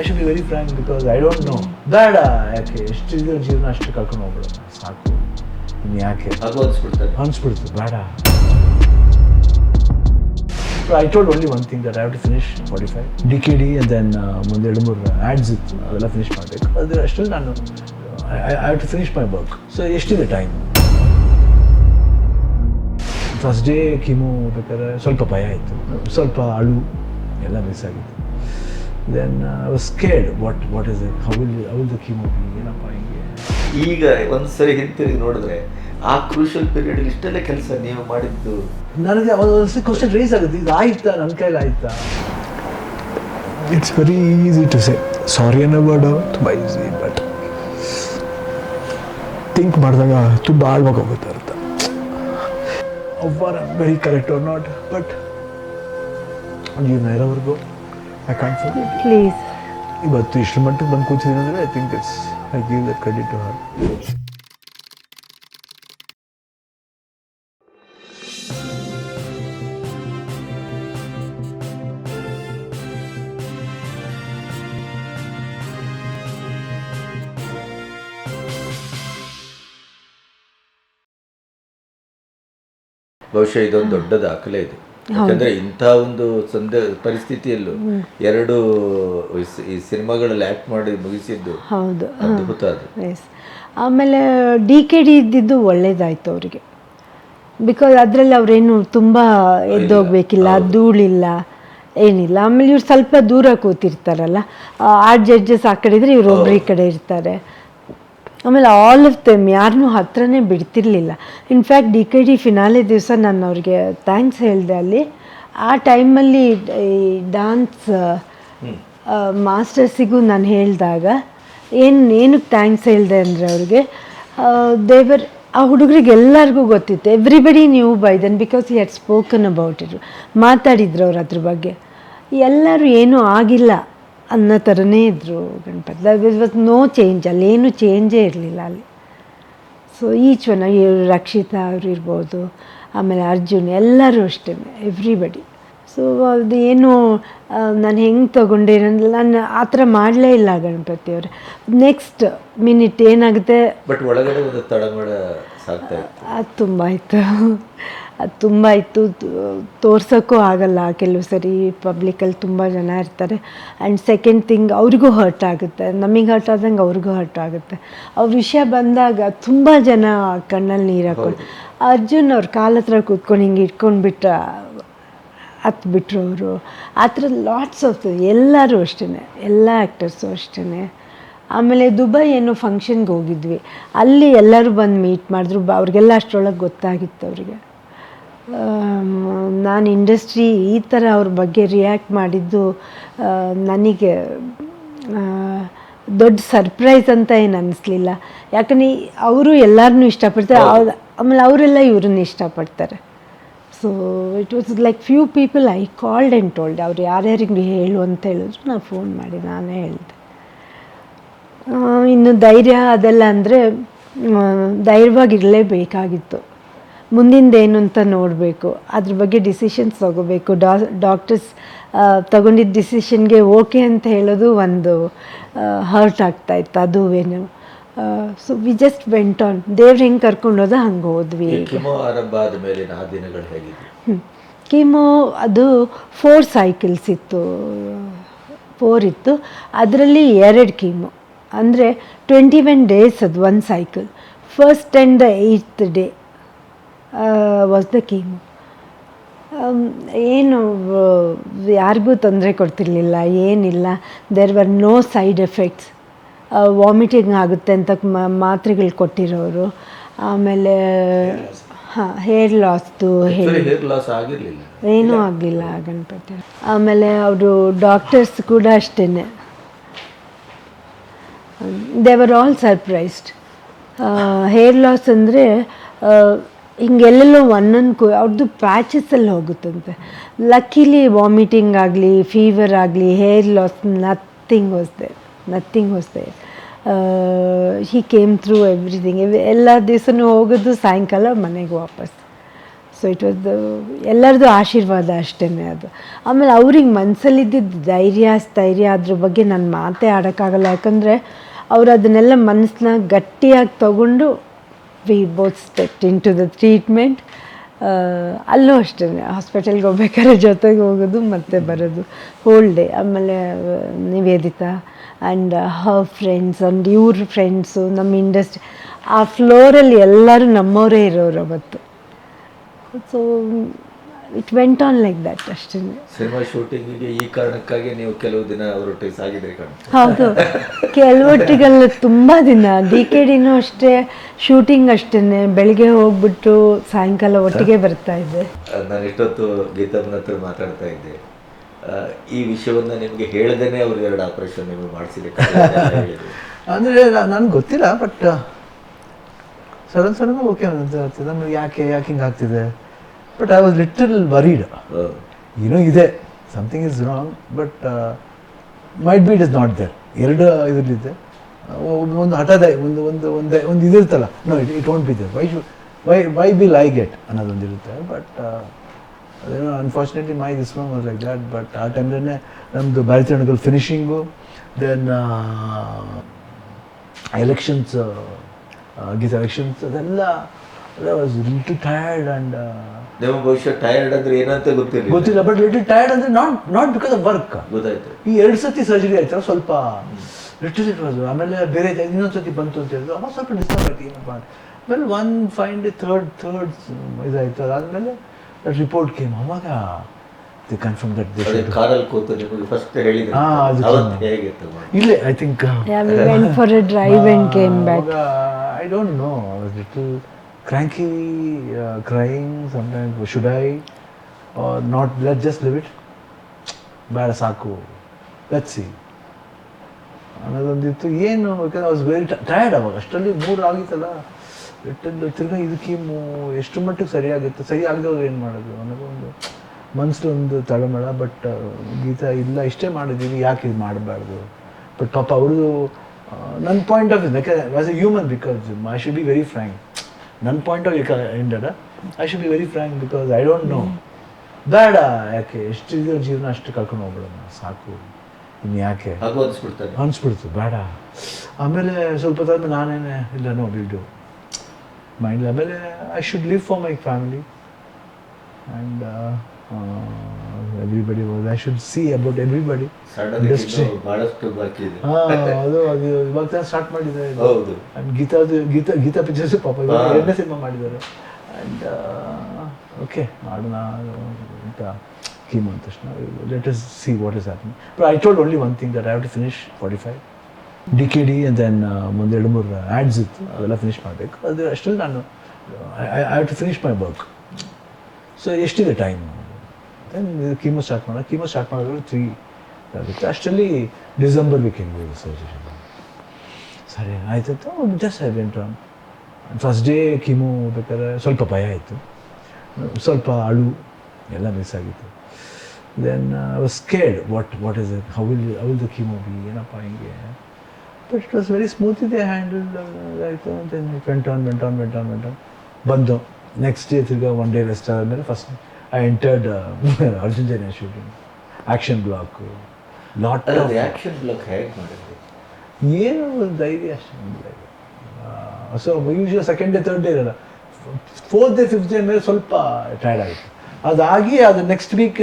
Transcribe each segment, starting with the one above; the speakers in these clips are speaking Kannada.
I should be very frank because I don't know ಬೇಡ ಯಾಕೆ? ಎಷ್ಟು ಇದ್ರ ಜೀವನ ಅಷ್ಟು ಕರ್ಕೊಂಡು ಹೋಗ್ಬಿಡೋಣ ಸಾಕು. ಇನ್ನು ಯಾಕೆ? ಅನ್ಸ್ಬಿಡ್ತು ಬೇಡ. So I told only one thing that I have to finish forty five D K D then ಒಂದು ಎರಡು ಮೂರು ಆ್ಯಡ್ಸ್ ಇತ್ತು. ಅದೆಲ್ಲ ಫಿನಿಶ್ ಮಾಡಬೇಕು. ಅದು ಅಷ್ಟರಲ್ಲಿ ನಾನು I have to finish my work so ಎಷ್ಟಿದೆ ಟೈಮ್ ಫಸ್ಟ್ ಡೇ ಕೀಮೋ ಬೇಕಾದ್ರೆ ಸ್ವಲ್ಪ ಭಯ ಆಯಿತು ಸ್ವಲ್ಪ ಅಳು ಎಲ್ಲ ಮಿಸ್ ಆಗಿತ್ತು. Then I was scared what what is it how will how the chemo be ಏನಪ್ಪ ಹಿಂಗೆ? ಈಗ ಒಂದ್ಸರಿ ಹಿಂತಿರುಗಿ ನೋಡಿದ್ರೆ ಆ ಕ್ರೂಷಲ್ ಪೀರಿಯಡ್ ಇಷ್ಟೆಲ್ಲ ಕೆಲಸ ನೀವು ಮಾಡಿದ್ದು? ನನಗೆ ಒಂದು ಕ್ವಶನ್ ರೇಸ್ ಆಗುತ್ತೆ. ಇದು ಆಯ್ತಾ? ನನ್ನ ಕೈಲಿ ಆಯ್ತಾ? It's very easy to say sorry ಅನ್ನೋ ವರ್ಡ್ ತುಂಬ ಈಸಿ ಬಟ್ ಥಿಂಕ್ ಮಾಡಿದಾಗ ತುಂಬ ಆಳ್ವಾಗಿ ಹೋಗುತ್ತೆ ಅರ್ಥ. ಅವ್ವರ್ very correct or not but ಜೀವನ ಇರೋವರೆಗೂ ಐ ಕಾಂಟ್ ಫರ್ಗೆಟ್ ಪ್ಲೀಸ್ ಇವತ್ತು ಇಷ್ಟು ಮಟ್ಟಕ್ಕೆ ಬಂದು ಕೂತಿದ್ದೀನಿ ಅಂದರೆ I think it's I give that credit to her ಬಹುಶಃ ಇದೊಂದು ದೊಡ್ಡ ದಾಖಲೆ ಇದು. ಯಾಕಂದ್ರೆ ಇಂಥ ಒಂದು ಸಂದ ಪರಿಸ್ಥಿತಿಯಲ್ಲೂ ಎರಡು ಈ- ಸಿನಿಮಾಗಳಲ್ಲಿ ಆಕ್ಟ್ ಮಾಡಿ ಮುಗಿಸಿದ್ದು ಹೌದು. ಅದ್ಭುತ ಅದು. ಎಸ್ ಆಮೇಲೆ ಡಿ ಕೆ ಡಿ ಇದ್ದಿದ್ದು ಒಳ್ಳೇದಾಯ್ತು ಅವರಿಗೆ. ಬಿಕಾಸ್ ಅದರಲ್ಲಿ ಅವರೇನು ತುಂಬ ಎದ್ದೋಗ್ಬೇಕಿಲ್ಲ ಧೂಳಿಲ್ಲ ಏನಿಲ್ಲ. ಆಮೇಲೆ ಇವ್ರು ಸ್ವಲ್ಪ ದೂರ ಕೂತಿರ್ತಾರಲ್ಲ. ಆ ಜಡ್ಜಸ್ ಆ ಕಡೆ ಇದ್ರೆ ಇವ್ರು ಒಬ್ಬರು ಈ ಕಡೆ ಇರ್ತಾರೆ. ಆಮೇಲೆ ಆಲ್ ಆಫ್ ದೆಮ್ ಯಾರನ್ನೂ ಹತ್ರನೇ ಬಿಡ್ತಿರ್ಲಿಲ್ಲ. In fact D K D finale ದಿವಸ ನಾನು ಅವ್ರಿಗೆ ಥ್ಯಾಂಕ್ಸ್ ಹೇಳಿದೆ ಅಲ್ಲಿ. ಆ ಟೈಮಲ್ಲಿ ಈ ಡಾನ್ಸ್ ಮಾಸ್ಟರ್ಸಿಗೂ ನಾನು ಹೇಳಿದಾಗ ಏನು ಏನಕ್ಕೆ ಥ್ಯಾಂಕ್ಸ್ ಹೇಳಿದೆ ಅಂದರೆ ಅವ್ರಿಗೆ ದೇವರ್ ಆ ಹುಡುಗರಿಗೆ ಎಲ್ಲರಿಗೂ ಗೊತ್ತಿತ್ತು. Everybody knew by then because he had spoken about it ಮಾತಾಡಿದ್ರು ಅವ್ರು ಅದ್ರ ಬಗ್ಗೆ. ಎಲ್ಲರೂ ಏನೂ ಆಗಿಲ್ಲ. ಅನ್ನೋ ಥರನೇ ಇದ್ದರು ಗಣಪತಿ. ವಾಸ್ ನೋ ಚೇಂಜ್ ಅಲ್ಲೇನು ಏನು ಚೇಂಜೇ ಇರಲಿಲ್ಲ ಅಲ್ಲಿ. ಸೊ ಈಚ್ ಒನ್ ಇವರು ರಕ್ಷಿತಾ ಅವ್ರು ಇರ್ಬೋದು ಆಮೇಲೆ ಅರ್ಜುನ್ ಎಲ್ಲರೂ ಅಷ್ಟೇ ಎವ್ರಿಬಡಿ ಸೊ ಅದು ಏನು ನಾನು ಹೆಂಗೆ ತೊಗೊಂಡೆ ನಾನು ಆ ಥರ ಮಾಡಲೇ ಇಲ್ಲ ಗಣಪತಿ ಅವರು. ನೆಕ್ಸ್ಟ್ ಮಿನಿಟ್ ಏನಾಗುತ್ತೆ? ಬಟ್ ಒಳಗಡೆ ಅದು ತುಂಬ ಇತ್ತು. ಅದು ತುಂಬ ಇತ್ತು. ತೋರ್ಸೋಕ್ಕೂ ಆಗಲ್ಲ ಕೆಲವು ಸರಿ ಪಬ್ಲಿಕಲ್ಲಿ ತುಂಬ ಜನ ಇರ್ತಾರೆ. ಆ್ಯಂಡ್ ಸೆಕೆಂಡ್ ಥಿಂಗ್ ಅವ್ರಿಗೂ ಹರ್ಟ್ ಆಗುತ್ತೆ. ನಮಗೆ ಹರ್ಟ್ ಆದಂಗೆ ಅವ್ರಿಗೂ ಹರ್ಟ್ ಆಗುತ್ತೆ. ಅವ್ರ ವಿಷಯ ಬಂದಾಗ ತುಂಬ ಜನ ಕಣ್ಣಲ್ಲಿ ನೀರು ಹಾಕೊಂಡು ಅರ್ಜುನ್ ಅವ್ರ ಕಾಲ ಹತ್ರ ಕೂತ್ಕೊಂಡು ಹಿಂಗೆ ಇಟ್ಕೊಂಡ್ಬಿಟ್ಟ ಹತ್ತು ಬಿಟ್ರು ಅವರು. ಆ ಥರ ಲಾಟ್ಸ್ ಆಫ್ ಎಲ್ಲರೂ ಅಷ್ಟೇ ಎಲ್ಲ ಆ್ಯಕ್ಟರ್ಸು ಅಷ್ಟೇ ಆಮೇಲೆ ದುಬೈ ಏನೋ ಫಂಕ್ಷನ್ಗೆ ಹೋಗಿದ್ವಿ. ಅಲ್ಲಿ ಎಲ್ಲರೂ ಬಂದು ಮೀಟ್ ಮಾಡಿದ್ರು. ಬ ಅವ್ರಿಗೆಲ್ಲ ಅಷ್ಟರೊಳಗೆ ಗೊತ್ತಾಗಿತ್ತು ಅವರಿಗೆ. ನಾನು ಇಂಡಸ್ಟ್ರಿ ಈ ಥರ ಅವ್ರ ಬಗ್ಗೆ ರಿಯಾಕ್ಟ್ ಮಾಡಿದ್ದು ನನಗೆ ದೊಡ್ಡ ಸರ್ಪ್ರೈಸ್ ಅಂತ ಏನು ಅನ್ನಿಸ್ಲಿಲ್ಲ ಯಾಕಂದ್ರೆ ಅವರು ಎಲ್ಲರನ್ನೂ ಇಷ್ಟಪಡ್ತಾರೆ ಆಮೇಲೆ ಅವರೆಲ್ಲ ಇವ್ರನ್ನ ಇಷ್ಟಪಡ್ತಾರೆ. So it was like few people I called and told ಅವ್ರು ಯಾರ್ಯಾರಿಗೆ ಹೇಳು ಅಂತ ಹೇಳಿದ್ರು ನಾನು ಫೋನ್ ಮಾಡಿ ನಾನೇ ಹೇಳಿದೆ. ಇನ್ನು ಧೈರ್ಯ ಅದೆಲ್ಲ ಅಂದರೆ ಧೈರ್ಯವಾಗಿರಲೇಬೇಕಾಗಿತ್ತು. ಮುಂದಿಂದೇನು ಅಂತ ನೋಡಬೇಕು. ಅದ್ರ ಬಗ್ಗೆ ಡಿಸಿಷನ್ಸ್ ತಗೋಬೇಕು. ಡಾ ಡಾಕ್ಟರ್ಸ್ ತಗೊಂಡಿದ್ದ ಡಿಸಿಷನ್ಗೆ ಓಕೆ ಅಂತ ಹೇಳೋದು ಒಂದು ಹರ್ಟ್ ಆಗ್ತಾಯಿತ್ತು ಏನು? So we just went on ದೇವ್ರು ಹೆಂಗೆ ಕರ್ಕೊಂಡು ಹೋದ ಹಂಗೆ ಹೋದ್ವಿ ಕೀಮೋ ಅದು ಫೋರ್ ಸೈಕಲ್ಸ್ ಇತ್ತು. ಫೋರ್ ಇತ್ತು. ಅದರಲ್ಲಿ ಎರಡು ಕೀಮೋ. ಅಂದರೆ ಟ್ವೆಂಟಿ ಒನ್ ಡೇಸ್ ಅದು ಒಂದು cycle first and the eighth day was the chemo ಏನು ಯಾರಿಗೂ ತೊಂದರೆ ಕೊಡ್ತಿರ್ಲಿಲ್ಲ ಏನಿಲ್ಲ. There were no side effects vomiting ಆಗುತ್ತೆ ಅಂತ ಮಾತ್ರೆಗಳು ಕೊಟ್ಟಿರೋರು. ಆಮೇಲೆ ಹಾಂ ಹೇರ್ ಲಾಸ್ದು ಏನೂ ಆಗಲಿಲ್ಲ ಗಣಪತಿ. ಆಮೇಲೆ ಅವರು ಡಾಕ್ಟರ್ಸ್ ಕೂಡ ಅಷ್ಟೇ ದೇವರ್ ಆಲ್ ಸರ್ಪ್ರೈಸ್ಡ್ ಹೇರ್ ಲಾಸ್ ಅಂದರೆ ಹಿಂಗೆಲ್ಲೆಲ್ಲೋ ಒಂದೊಂದು ಕು ಅವ್ರದ್ದು ಪ್ಯಾಚಸಲ್ಲಿ ಹೋಗುತ್ತಂತೆ. ಲಕ್ಕಿಲಿ ವಾಮಿಟಿಂಗ್ ಆಗಲಿ ಫೀವರ್ ಆಗಲಿ ಹೇರ್ ಲಾಸ್ ನಥಿಂಗ್ ಹೊಸ್ದೆ ನಥಿಂಗ್ ಹೊಸ್ದೆ ಹಿ ಕೇಮ್ ಥ್ರೂ ಎವ್ರಿಥಿಂಗ್ ಎಲ್ಲ ದಿವಸನೂ ಹೋಗೋದು ಸಾಯಂಕಾಲ ಮನೆಗೆ ವಾಪಸ್. ಸೊ ಇಟ್ ವಾಸ್ ಎಲ್ಲರದ್ದು ಆಶೀರ್ವಾದ ಅಷ್ಟೇ ಅದು. ಆಮೇಲೆ ಅವ್ರಿಗೆ ಮನಸ್ಸಲ್ಲಿದ್ದಿದ್ದು ಧೈರ್ಯ, ಸ್ಥೈರ್ಯ ಅದ್ರ ಬಗ್ಗೆ ನಾನು ಮಾತೇ ಆಡೋಕ್ಕಾಗಲ್ಲ. ಯಾಕಂದರೆ ಅವರು ಅದನ್ನೆಲ್ಲ ಮನಸ್ಸನ್ನ ಗಟ್ಟಿಯಾಗಿ ತಗೊಂಡು we both step into the treatment ಅಲ್ಲೂ ಅಷ್ಟೇ ಹಾಸ್ಪಿಟಲ್ಗೆ ಹೋಗ್ಬೇಕಾದ್ರೆ ಜೊತೆಗೆ ಹೋಗೋದು ಮತ್ತೆ ಬರೋದು. ಹೋಲ್ ಡೇ ಆಮೇಲೆ ಆ, Nivedita and her friends and ಇವ್ರ ಫ್ರೆಂಡ್ಸು ನಮ್ಮ ಇಂಡಸ್ಟ್ರಿ ಆ ಫ್ಲೋರಲ್ಲಿ ಎಲ್ಲರೂ ನಮ್ಮವರೇ ಇರೋರು ಅವತ್ತು. So it went on like that ಅಷ್ಟೇ. ಸಿನಿಮಾ ಶೂಟಿಂಗಿಗೆ ಈ ಕಾರಣಕ್ಕಾಗಿ ನೀವು ಕೆಲವು ದಿನ ಅವರೊಟ್ಟಿಗೆ ಸಾಗಿದ್ರಿ ಹೌದು. ಕೆಲವೊಟ್ಟಿಗೆಲ್ಲ ತುಂಬ ದಿನ. ಡಿ ಕೆ ಡಿನೂ ಅಷ್ಟೇ ಶೂಟಿಂಗ್ ಅಷ್ಟೇ ಬೆಳಿಗ್ಗೆ ಹೋಗ್ಬಿಟ್ಟು ಸಾಯಂಕಾಲ ಒಟ್ಟಿಗೆ ಬರ್ತಾ ಇದ್ದೆ. ನಾನು ಇಷ್ಟೊತ್ತು ಗೀತಮ್ಮನ ಹತ್ರ ಮಾತಾಡ್ತಾ ಇದ್ದೆ. ಈ ವಿಷಯವನ್ನು ನಿಮ್ಗೆ ಹೇಳದೇನೆ ಅವರು ಎರಡು ಆಪರೇಷನ್ ನಿಮಗೆ ಮಾಡಿಸಿದೆ ಅಂದರೆ ನನ್ಗೆ ಗೊತ್ತಿಲ್ಲ ಬಟ್ ಸಡನ್ ಸಡನ್ ಓಕೆ ಅಂತ ನಮ್ಗೆ ಯಾಕೆ ಯಾಕೆ ಹಿಂಗೆ ಆಗ್ತಿದೆ? But I was little worried ಏನೋ ಇದೆ. Something is wrong but might be it is not there ಎರಡು ಇದರಲ್ಲಿದೆ ಒಂದು ಹಠದ ಒಂದು ಒಂದು ಒಂದೇ ಒಂದು ಇದಿರ್ತಲ್ಲ no it it won't be there why should why why be lie get ಅನ್ನೋದೊಂದು ಇರುತ್ತೆ. ಬಟ್ ಅದೇನೋ unfortunately my this one was like that but ಆ ಟೈಮ್ಲೇ ನಮ್ಮದು ಭಾರತೀಯ ಫಿನಿಷಿಂಗು ದೆನ್ ಎಲೆಕ್ಷನ್ಸ್ ಗೀಸ್ ಎಲೆಕ್ಷನ್ಸ್ ಅದೆಲ್ಲ ವಾಸ್ ಲಿಟಲ್ ಟಯರ್ಡ್ ಆ್ಯಂಡ್ ನೀವು ಭವಿಷ್ಯ ಟೈರ್ಡ್ ಅಂದ್ರೆ ಏನಂತ ಗೊತ್ತಿಲ್ಲ ಗೊತ್ತಿಲ್ಲ ಬಟ್ ಲಿಟಲ್ ಟಯರ್ಡ್ ಅಂದ್ರೆ not not because of work ಗೊತ್ತಾಯ್ತು. ಈ ಎರಡು ಸತಿ ಸರ್ಜರಿ ಆಯ್ತಲ್ಲ ಸ್ವಲ್ಪ ಲಿಟಲ್ ಇಟ್ ವಾಸ್ ಆಮೇಲೆ ಬೇರೆ ಇನ್ನೊಂದು ಸತಿ ಬಂತು ಅಂತ ಹೇಳಿದ್ರು. ಅವಾಗ ಸ್ವಲ್ಪ ಡಿಸ್ಟರ್ಬ್ ಆಯ್ತು ಏನಪ್ಪ. ಆಮೇಲೆ one five day third third ಇದಾಯ್ತು. ಅದಾದಮೇಲೆ ರಿಪೋರ್ಟ್ ಕೇಮ್ ಅವಾಗ ದಿ ಕನ್ಫರ್ಮ್ ದಟ್ ದಿಸ್ ಕಾರಲ್ಲಿ ಕೂತು ನಿಮಗೆ ಫಸ್ಟ್ ಹೇಳಿದ್ರು. ಹಾ. ಹೇಗಿತ್ತು? ಇಲ್ಲೇ I think Yeah, we went for a drive and came back. I don't know little cranky crying sometimes should I not Let's just leave it. ಬೇಡ ಸಾಕು. ಲೆಟ್ ಸಿ ಅನ್ನೋದೊಂದಿತ್ತು. ಏನು? ಯಾಕಂದ್ರೆ ವಾಸ್ ವೆರಿ ಟಯರ್ಡ್ ಅವಾಗ. ಅಷ್ಟರಲ್ಲಿ ಮೂರು ಆಗಿತ್ತಲ್ಲ. ಲಿಟಲ್ ತಿರ್ಗಾ ಇದಕ್ಕೆ ಎಷ್ಟು ಮಟ್ಟಿಗೆ ಸರಿಯಾಗುತ್ತೆ? ಸರಿ ಆಗದವ್ರು ಏನು ಮಾಡೋದು? ಅನ್ನೋದೊಂದು ಮನಸ್ಸಲ್ಲೊಂದು ತಳಮಳ. ಬಟ್ ಗೀತಾ, ಇಲ್ಲ, ಇಷ್ಟೇ ಮಾಡಿದ್ದೀವಿ ಯಾಕೆ ಇದು ಮಾಡಬಾರ್ದು? ಬಟ್ ಪಾಪ ಅವ್ರದ್ದು ನನ್ನ ಪಾಯಿಂಟ್ ಆಫ್ ಯಾಕಂದ್ರೆ as a human because I should be very frank ನನ್ನ point of ಎಂಡಡ I should be very frank because I don't know ಬೇಡ ಯಾಕೆ? ಎಷ್ಟು ಇದ್ರ ಜೀವನ ಅಷ್ಟು ಕರ್ಕೊಂಡು ಹೋಗ್ಬಿಡೋಣ. ಸಾಕು. ಇನ್ನು ಯಾಕೆ? ಅನಿಸ್ಬಿಡ್ತು. ಬೇಡ. ಆಮೇಲೆ ಸ್ವಲ್ಪ ತಂದು ನಾನೇನೆ ಇಲ್ಲ ನೋ ಬಿಲ್ಡು ಮೈಂಡ್ ಆಮೇಲೆ I should live for my family and everybody I should see about everybody industry Industry. ಬಹಳಷ್ಟು ಬಾಕಿ ಇದೆ. ಹಾಂ ಅದು ಅದು ಇವಾಗ ತಾನೇ ಸ್ಟಾರ್ಟ್ ಮಾಡಿದ್ದಾರೆ. ಹೌದು. ಗೀತಾದು ಗೀತಾ ಗೀತಾ ಪಿಕ್ಚರ್ಸ್ ಪಾಪ ಇವಾಗ. ಎರಡನೇ ಸಿನಿಮಾ ಮಾಡಿದ್ದಾರೆ. ಆ್ಯಂಡ್ ಓಕೆ ಮಾಡೋಣ ಅಂತ ಕೀಮ್ ಅಂದ ತಕ್ಷಣ let is see what is happening but I told only one thing that I have to finish forty five D K D and then ಒಂದು ಎರಡು ಮೂರು ಆ್ಯಡ್ಸ್ ಇತ್ತು ಅದೆಲ್ಲ ಫಿನಿಶ್ ಮಾಡಬೇಕು. ಅದು ಅಷ್ಟರಲ್ಲಿ ನಾನು I have to finish my work so ಎಷ್ಟಿದೆ ಟೈಮ್ ಕೀಮೋ ಸ್ಟಾರ್ಟ್ ಮಾಡೋಣ ಕೀಮೋ ಸ್ಟಾರ್ಟ್ ಮಾಡಿದ್ರೆ ತ್ರೀ ಆಗುತ್ತೆ ಅಷ್ಟರಲ್ಲಿ ಡಿಸೆಂಬರ್ ವೀಕೆಂಡ್ ಸರ್ಜರಿ ಸರಿ, ಆಯ್ತು. Just I went on first day chemo ಬೇಕಾದ್ರೆ ಸ್ವಲ್ಪ ಭಯ ಆಯಿತು. ಸ್ವಲ್ಪ ಅಳು, ಎಲ್ಲ ಮಿಸ್ ಆಗಿತ್ತು. Then was scared what what is it how will how will the chemo be ಏನಪ್ಪ ಹಿಂಗೆ? But it was very smooth ಇದೆ ಹ್ಯಾಂಡಲ್ ಆಯಿತು. Then went on went on went on went on ಬಂದು ನೆಕ್ಸ್ಟ್ ಡೇ ತಿರ್ಗಾ ಒನ್ ಡೇ ರೆಸ್ಟ್ ಆದಮೇಲೆ first I entered Arjun Jain shooting action block lot action block ಹೇಗೆ ಮಾಡಿದ್ರಿ? ಏನು ಒಂದು ಧೈರ್ಯ ಅಷ್ಟೇ so usual second day third day ಇರಲ್ಲ. ಫೋರ್ತ್ ಡೇ ಫಿಫ್ತ್ ಡೇ ಮೇಲೆ ಸ್ವಲ್ಪ ಟೈರ್ಡ್ ಆಯಿತು ಅದಾಗಿ ಅದು ನೆಕ್ಸ್ಟ್ ವೀಕ್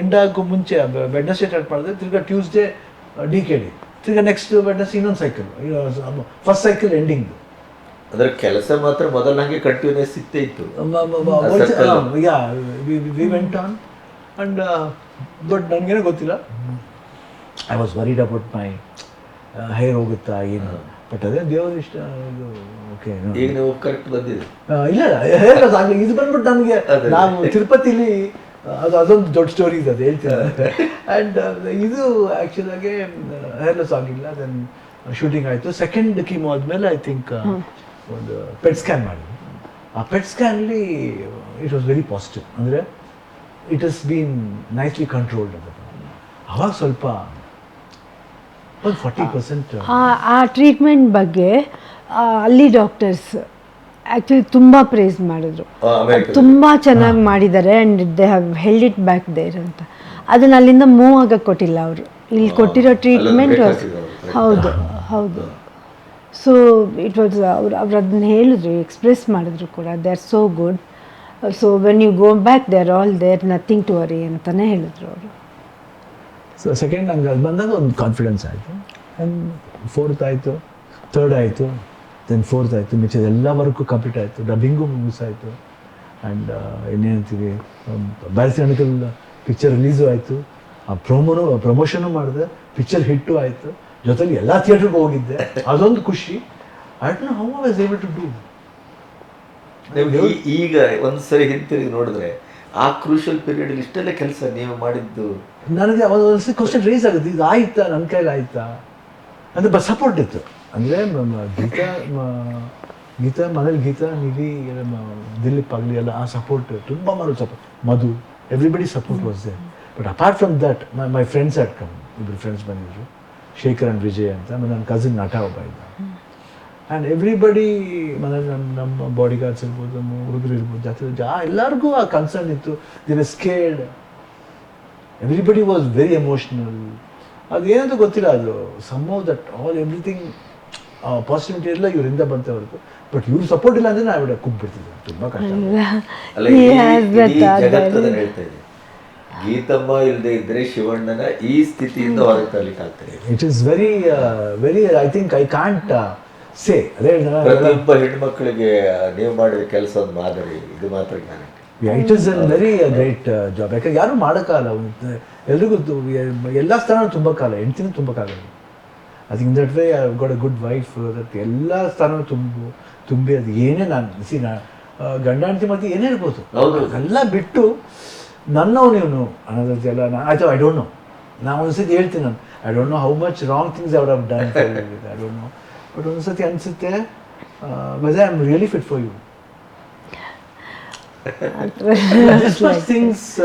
ಎಂಡ್ ಆಗೋ ಮುಂಚೆ ವೆಡ್ನಸ್ಡೇ ಸ್ಟಾರ್ಟ್ ಮಾಡಿದ್ರೆ ತಿರ್ಗಾ ಟ್ಯೂಸ್ಡೇ ಡಿ ಕೆ ಡಿ ತಿರ್ಗಾ ನೆಕ್ಸ್ಟ್ ವೆಡ್ನಸ್ ಇನ್ನೊಂದು ಸೈಕಲ್ ಫಸ್ಟ್ ಸೈಕಲ್ ಎಂಡಿಂಗ್ ಅಂದ್ರೆ ಕೆಲಸ ಮಾತ್ರ ಮೊದಲ ನಂಗೆ ಕಂಟಿನ್ಯೂಸ್ ಸಿಗ್ತಾ ಇತ್ತು. ಅಂಡ್ ಬಟ್ ನನಗೇನೋ ಗೊತ್ತಿಲ್ಲ. I was worried about my hair ಹೋಗುತ್ತಾ ಏನು? ಬಟ್ ಅದೇ ದೇವರ ಇಷ್ಟ ಇದು ಓಕೆ ಈಗ ನೀವು ಕರೆಕ್ಟ್ ಬಂದಿದೆ ಇಲ್ಲ ಹೇರ್ ಲಾಸ್ ಆಗಲಿ ಇದು ಬಂದ್ಬಿಟ್ಟು ನನಗೆ. ನಾನು ತಿರುಪತಿಲಿ ಅದು ಅದೊಂದು ದೊಡ್ಡ ಸ್ಟೋರಿ ಇದೆ ಅದು ಹೇಳ್ತೀನಿ. ಆ್ಯಂಡ್ ಇದು ಆ್ಯಕ್ಚುಲಾಗಿ ಹೇರ್ ಲಾಸ್ ಆಗಿಲ್ಲ ದೆನ್ ಶೂಟಿಂಗ್ ಆಯಿತು. ಸೆಕೆಂಡ್ ಕೀಮೋ ಆದಮೇಲೆ ಐ ಥಿಂಕ್ ಒಂದು ಪೆಟ್ ಸ್ಕ್ಯಾನ್ ಮಾಡಿದ್ವಿ. ಆ ಪೆಟ್ ಸ್ಕ್ಯಾನ್ಲಿ ಇಟ್ ವಾಸ್ ವೆರಿ ಪಾಸಿಟಿವ್ ಅಂದರೆ it is been nicely controlled ಅಂತ. ಅವಾಗ ಸ್ವಲ್ಪ ಒಂದು ಫಾರ್ಟಿ ಪರ್ಸೆಂಟ್ ಆ ಆ ಟ್ರೀಟ್ಮೆಂಟ್ ಬಗ್ಗೆ ಅಲ್ಲಿ ಡಾಕ್ಟರ್ಸ್ ಆ್ಯಕ್ಚುಲಿ ತುಂಬ ಪ್ರೇಸ್ ಮಾಡಿದ್ರು. ತುಂಬ ಚೆನ್ನಾಗಿ ಮಾಡಿದ್ದಾರೆ and they have held it back there ಅಂತ. ಅದನ್ನ ಅಲ್ಲಿಂದ ಮೂವ್ ಆಗಕ್ಕೆ ಕೊಟ್ಟಿಲ್ಲ ಅವರು. ಇಲ್ಲಿ ಕೊಟ್ಟಿರೋ ಟ್ರೀಟ್ಮೆಂಟ್ ಹೌದು ಹೌದು. ಸೊ ಇಟ್ ವಾಸ್ ಅವ್ರು ಅವ್ರು ಅದನ್ನ ಹೇಳಿದ್ರು ಎಕ್ಸ್ಪ್ರೆಸ್ ಮಾಡಿದ್ರು ಕೂಡ they are so good so when you go back they are all there nothing to worry ಅಂತಲೇ ಹೇಳಿದ್ರು ಅವರು. ಸೊ ಸೆಕೆಂಡ್ ನಂಗೆ ಅದು ಬಂದಾಗ ಒಂದು ಕಾನ್ಫಿಡೆನ್ಸ್ ಆಯಿತು. ಆ್ಯಂಡ್ ಫೋರ್ತ್ ಆಯಿತು ಥರ್ಡ್ ಆಯಿತು ದೆನ್ ಫೋರ್ತ್ ಆಯಿತು, ಮಿಕ್ಕಿದ ಎಲ್ಲ ವರ್ಕು ಕಂಪ್ಲೀಟ್ ಆಯಿತು. ಡಬ್ಬಿಂಗು ಮುಗಿಸಾಯಿತು. ಆ್ಯಂಡ್ ಇನ್ನೇನಂತೀವಿ ಬ್ಯಾರಿಸ್ಟಾನಿಕಲ್ ಪಿಕ್ಚರ್ ರಿಲೀಸು ಆಯಿತು. ಆ ಪ್ರೊಮೋನು ಪ್ರಮೋಷನು ಮಾಡಿದೆ ಪಿಕ್ಚರ್ ಹಿಟ್ಟು ಆಯಿತು. ಜೊತೆಲಿ ಎಲ್ಲ ಥಿಯೇಟ್ರಿಗೆ ಹೋಗಿದ್ದೆ. ಅದೊಂದು ಖುಷಿ. I don't how was able to do ಈಗ ಒಂದು ಒಂದ್ಸರಿ ಹಿಂತಿರುಗಿ ನೋಡಿದ್ರೆ ಆ ಕ್ರೂಷಿಯಲ್ ಪೀರಿಯಡ್ ಇಷ್ಟೆಲ್ಲ ಕೆಲಸ ನೀವು ಮಾಡಿದ್ದು? ನನಗೆ ಅವಾಗ ಕ್ವಶನ್ ರೇಸ್ ಆಗುತ್ತೆ. ಇದು ಆಯ್ತಾ? ನನ್ನ ಕೈಲಿ ಆಯ್ತಾ? ಅಂದರೆ ಬಸ್ ಸಪೋರ್ಟ್ ಇತ್ತು. ಅಂದರೆ ಗೀತಾ ಗೀತಾ ಮನೇಲಿ ಗೀತಾ ನಿಧಿ ದಿಲೀಪ್ ಆಗಲಿ ಎಲ್ಲ ಆ ಸಪೋರ್ಟ್ ತುಂಬ ಮಾಡೋದು support Madhu everybody support was they but apart from that my my friends at come ಇಬ್ಬರು ಫ್ರೆಂಡ್ಸ್ ಬಂದಿದ್ರು. ಶೇಖರ್ ಆ್ಯಂಡ್ ವಿಜಯ್ ಅಂತ ಆಮೇಲೆ ನನ್ನ ಕಸಿನ್ ನಟ ಒಬ್ಬ ಇದ್ದ. ಆ್ಯಂಡ್ ಎವ್ರಿಬಡಿ ಮನೆ ನಮ್ಮ ನಮ್ಮ ಬಾಡಿ ಗಾರ್ಡ್ಸ್ ಇರ್ಬೋದು ನಮ್ಮ ಹುಡುಗರು ಇರ್ಬೋದು ಜಾತ್ರೆ ಜಾ ಎಲ್ಲರಿಗೂ ಆ ಕನ್ಸರ್ನ್ ಇತ್ತು. They scared everybody was very emotional ಅದೇನಂತ ಗೊತ್ತಿಲ್ಲ ಅದು some that all everything positivity ಎಲ್ಲ ಇವರಿಂದ ಬಂತ ಹೊರತು ಬಟ್ ಇವ್ರು ಸಪೋರ್ಟ್ ಇಲ್ಲ ಅಂದರೆ ನಾವು ಕುಗ್ಬಿಡ್ತಿದ್ದೆ ತುಂಬ ಕಷ್ಟ. ಅಲ್ಲ ಜಗತ್ತದನ್ನ ಹೇಳ್ತಾ ಇದೆ ಗೀತಮ್ಮ ಇಲ್ಲದೆ ಇದ್ರೆ ಶಿವಣ್ಣನ ಈ ಸ್ಥಿತಿಯಿಂದ ಹೊರಗೆ ತರಲಿಕ್ಕೆ ಆಗ್ತದೆ it is very very I think I can't say ಅದೇ ಪ್ರತಿಯೊಬ್ಬ ಹೆಣ್ಮಕ್ಳಿಗೆ ನೀವು ಮಾಡಿದ ಕೆಲಸ ಒಂದು ಮಾದರಿ ಇದು ಮಾತ್ರ guarantee it is a very great job ಯಾಕಂದ್ರೆ ಯಾರು ಮಾಡೋಕ್ಕಾಗಲ್ಲ ಎಲ್ರಿಗೂ ಎಲ್ಲ ಸ್ಥಾನ ತುಂಬಕ್ಕಾಗಲ್ಲ ಹೆಂಡ್ತಿನೂ ತುಂಬಕ್ಕಾಗಲ್ಲ ಅದು in that way I got a good wife that ಎಲ್ಲ ಸ್ಥಾನ ತುಂಬ ತುಂಬಿ ಅದು ಏನೇ ನಾನು ಸಿ ನಾ ಆ, ಗಂಡ ಹೆಂಡತಿ ಮತ್ತೆ ಏನೇ ಇರ್ಬೋದು. ಎಲ್ಲ ಬಿಟ್ಟು ನನ್ನವ್ ಇವನು. ಅನ್ನೋದು ಎಲ್ಲ ನಾ ಆಯ್ತು ಐ ಡೋಂಟ್ ನೋ ನಾನು ಒಂದ್ಸತಿ ಹೇಳ್ತೀನಿ ನಾನು I don't know how much wrong things out of done I don't know but ಒಂದ್ಸತಿ ಅನಿಸುತ್ತೆ was I am really fit for you this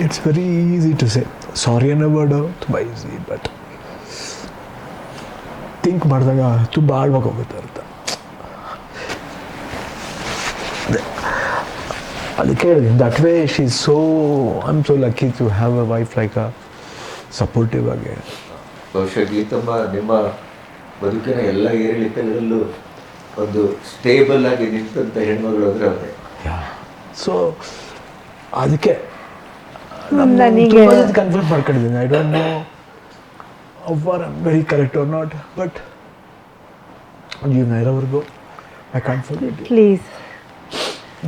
much very easy to say sorry ಅನ್ನೋ ವರ್ಡು ತುಂಬ ಈಸಿ ಬಟ್ ಥಿಂಕ್ ಮಾಡಿದಾಗ ತುಂಬ ಆಳ್ವಾಗಿ ಹೋಗುತ್ತೆ. ಅದಕ್ಕೆ ಹೇಳಿದೆ that way she so I am so lucky to have a wife like a supportive ಆಗಿ. ಬಹುಶಃ ಗೀತಮ್ಮ ನಿಮ್ಮ ಬದುಕಿನ ಎಲ್ಲ ಏರಿಳಿತಗಳಲ್ಲೂ ಒಂದು ಸ್ಟೇಬಲ್ ಆಗಿ ನಿಂತಂತ ಹೆಣ್ಮಗಳು ಅಂದ್ರೆ ಅವರೇ ಸೊ ಅದಕ್ಕೆ ನನಗೆ. ಕನ್ಫರ್ಮ್ ಮಾಡ್ಕೊಂಡಿದ್ದೀನಿ. I don't know hour very correct or not but ಜೀವನ ಇರೋವರೆಗೂ I can't forget please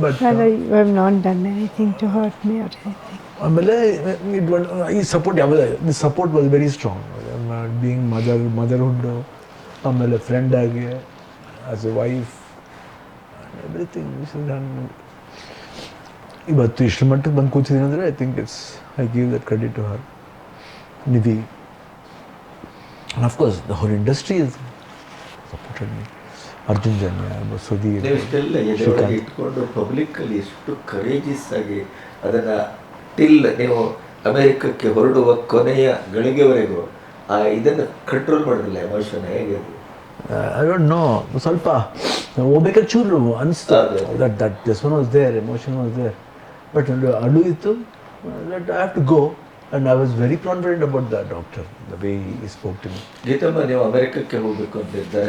but you have not done anything to hurt me or anything ಆಮೇಲೆ it ಈ ಸಪೋರ್ಟ್ ಯಾವಾಗ the support was very strong being mother motherhood ಆಮೇಲೆ ಫ್ರೆಂಡ್ ಆಗಿ ಆಸ್ ಎ ವೈಫ್ ಎವ್ರಿಥಿಂಗ್ ಇವತ್ತು ಇಷ್ಟು ಮಟ್ಟಕ್ಕೆ ಬಂದು ಕೂತಿದ್ದೀನಿ ಅಂದರೆ I think it's I give that credit to her Nidhi of course the whole industry is supported me Arjun Janya Srikanth ಇಟ್ಕೊಂಡು ಪಬ್ಲಿಕ್ಕಲ್ಲಿ ಎಷ್ಟು ಕರೇಜಿಸ್ ಆಗಿ ಅದನ್ನು ಟಿಲ್ ನೀವು ಅಮೆರಿಕಕ್ಕೆ ಹೊರಡುವ ಕೊನೆಯ ಗಳಿಗೆವರೆಗೂ ಆ ಇದನ್ನು ಕಂಟ್ರೋಲ್ ಮಾಡಿರಲಿಲ್ಲ ಎಮೋಷನ್ ಹೇಗೆ? ಐ ಡೋಂಟ್ ನೋ ಸ್ವಲ್ಪ ಹೋಗ್ಬೇಕಾದ್ರೆ ಚೂರು ಅನಿಸ್ತಾ. That that this one was there emotion was there but ಅಳು ಇತ್ತು that I have to go and I was very confident about the doctor the way he spoke to me Geethamma ನೀವು ಅಮೆರಿಕಕ್ಕೆ ಹೋಗ್ಬೇಕು ಅಂತ ನಿರ್ಧಾರ